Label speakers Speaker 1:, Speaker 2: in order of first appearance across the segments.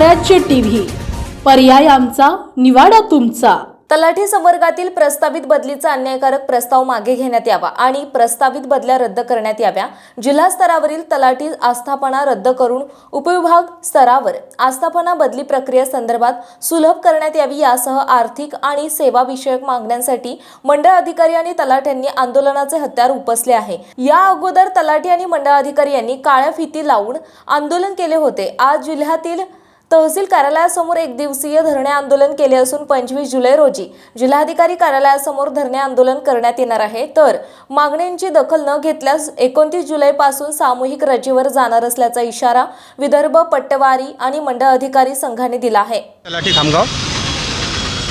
Speaker 1: स्वराज्य टीव्ही. पर्याय आमचा निवाडा तुमचा.
Speaker 2: तलाठी संवर्गातील प्रस्तावित बदलीचा अन्यायकारक प्रस्ताव मागे घेण्यात यावा आणि प्रस्तावित बदल्या रद्द करण्यात याव्या. जिल्हा स्तरावरील तलाठी आस्थापना रद्द करून उपविभाग स्तरावर आस्थापना बदली प्रक्रिया संदर्भात सुलभ करण्यात यावी यासह आर्थिक आणि सेवाविषयक मागण्यांसाठी मंडळ अधिकारी आणि तलाठ्यांनी आंदोलनाचे हत्यार उपसले आहे. या अगोदर तलाठी आणि मंडळ अधिकारी यांनी काळ्या फिती लावून आंदोलन केले होते. आज जिल्ह्यातील तहसील कार्यालयासमोर एक दिवसीय धरणे आंदोलन केले असून पंचवीस जुलै रोजी जिल्हाधिकारी कार्यालयासमोर धरणे आंदोलन करण्यात येणार आहे. तर मागण्यांची दखल न घेतल्यास एकोणतीस जुलैपासून सामूहिक रजेवर जाणार असल्याचा इशारा विदर्भ पट्टवारी आणि मंडळ अधिकारी संघाने दिला आहे.
Speaker 3: तलाठी खामगाव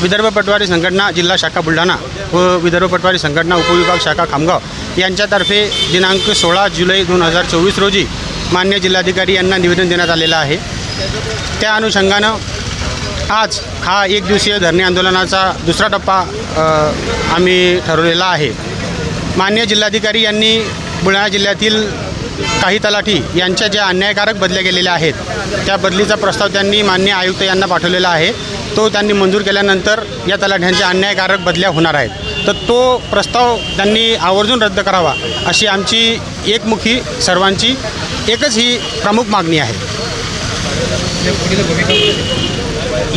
Speaker 3: विदर्भ पटवारी संघटना जिल्हा शाखा बुलढाणा व विदर्भ पटवारी संघटना उपविभाग शाखा खामगाव यांच्यातर्फे दिनांक सोळा जुलै दोन हजार चोवीस रोजी मान्य जिल्हाधिकारी यांना निवेदन देण्यात आलेलं आहे. त्या अनुषंगानं आज हा एक दिवसीय धरणे आंदोलनाचा दुसरा टप्पा आम्ही ठरवलेला आहे. मान्य जिल्हाधिकारी यांनी बुलढाणा जिल्ह्यातील काही तलाठी यांच्या ज्या अन्यायकारक बदल्या गेलेल्या आहेत त्या बदलीचा प्रस्ताव त्यांनी मान्य आयुक्त यांना पाठवलेला आहे. तो त्यांनी मंजूर केल्यानंतर या तलाठ्यांच्या अन्यायकारक बदल्या होणार आहेत. तर तो प्रस्ताव त्यांनी आवर्जून रद्द करावा अशी आमची एकमुखी सर्वांची एकच ही प्रमुख मागणी आहे.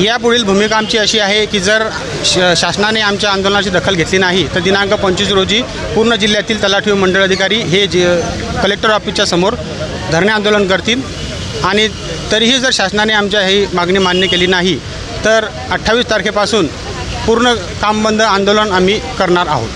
Speaker 3: यापुढील भूमिका आमची अशी आहे की जर श शासनाने आमच्या आंदोलनाची दखल घेतली नाही तर दिनांक पंचवीस रोजी पूर्ण जिल्ह्यातील तलाठी व मंडळ अधिकारी हे जे कलेक्टर ऑफिसच्या समोर धरणे आंदोलन करतील. आणि तरीही जर शासनाने आमच्या ही मागणी मान्य केली नाही तर अठ्ठावीस तारखेपासून पूर्ण कामबंद आंदोलन आम्ही करणार आहोत.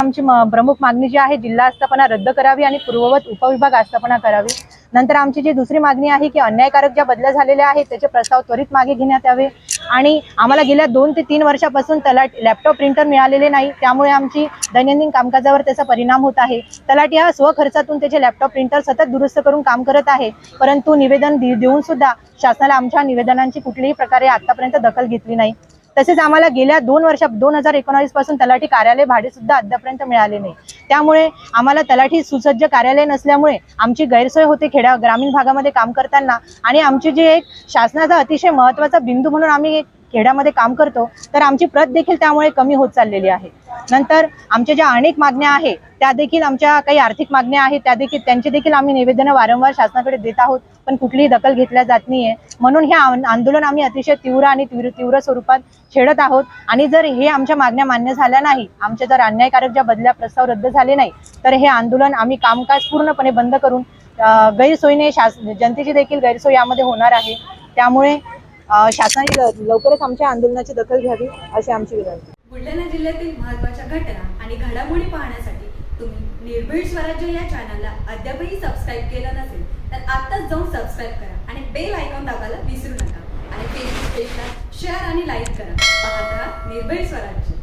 Speaker 4: आमची म- प्रमुख मागणी जी आहे जिल्हा आस्थापना रद्द करावी आणि पूर्ववत उपविभाग आस्थापना करावी. नंतर आमची जी दुसरी मागणी आहे की अन्यायकारक ज्या बदल्या झालेल्या आहेत त्याचे प्रस्ताव त्वरित मागे घेण्यात यावे. आणि आम्हाला गेल्या दोन ते तीन वर्षापासून तलाट लॅपटॉप प्रिंटर मिळालेले नाही. त्यामुळे आमची दैनंदिन कामकाजावर त्याचा परिणाम होत आहे. तलाठी हा स्वखर्चातून त्याचे लॅपटॉप प्रिंटर सतत दुरुस्त करून काम करत आहे. परंतु निवेदन देऊन सुद्धा शासनाला आमच्या निवेदनांची कुठल्याही प्रकारे आतापर्यंत दखल घेतली नाही. तसेच आम्हाला गेल्या दोन वर्षात दोन हजार एकोणावीसपासून तलाठी कार्यालय भाडे सुद्धा अद्यापर्यंत मिळाले नाही. त्यामुळे आम्हाला तलाठी सुसज्ज कार्यालय नसल्यामुळे आमची गैरसोय होते खेड्या ग्रामीण भागामध्ये काम करताना. आणि आमची जे एक शासनाचा अतिशय महत्त्वाचा बिंदू म्हणून आम्ही एक खेड्यामध्ये काम करतो तर आमची प्रत देखील त्यामुळे कमी होत चाललेली आहे. नंतर आमच्या ज्या अनेक मागण्या आहे त्या देखील आमच्या काही आर्थिक मागण्या आहेत त्या देखील त्यांचे देखील आम्ही निवेदनं वारंवार शासनाकडे देत आहोत पण कुठलीही दखल घेतल्या जात नाहीये. म्हणून हे आंदोलन आम्ही अतिशय तीव्र आणि तीव्र तीव्र स्वरूपात छेडत आहोत. आणि जर हे आमच्या मागण्या मान्य झाल्या नाही आमच्या जर अन्यायकारक ज्या बदल्या प्रस्ताव रद्द झाले नाही तर हे आंदोलन आम्ही कामकाज पूर्णपणे बंद करून गैरसोयीने शास जनतेची देखील गैरसोय यामध्ये होणार आहे. त्यामुळे शासनाने लवकरच आमच्या आंदोलनाची दखल घ्यावी अशी आमची विनंती.
Speaker 5: बुलढाणा जिल्ह्यातील महत्त्वाच्या घटना आणि घडामोडी पाहण्यासाठी तुम्ही निर्भीड स्वराज्य या चॅनलला अद्यापही सबस्क्राईब केलं नसेल तर आत्ताच जाऊन सबस्क्राईब करा आणि बेल आयकॉन दाबायला विसरू नका. आणि फेसबुक पेजला शेअर आणि लाईक करा. पाहत राहा निर्भीड स्वराज्य.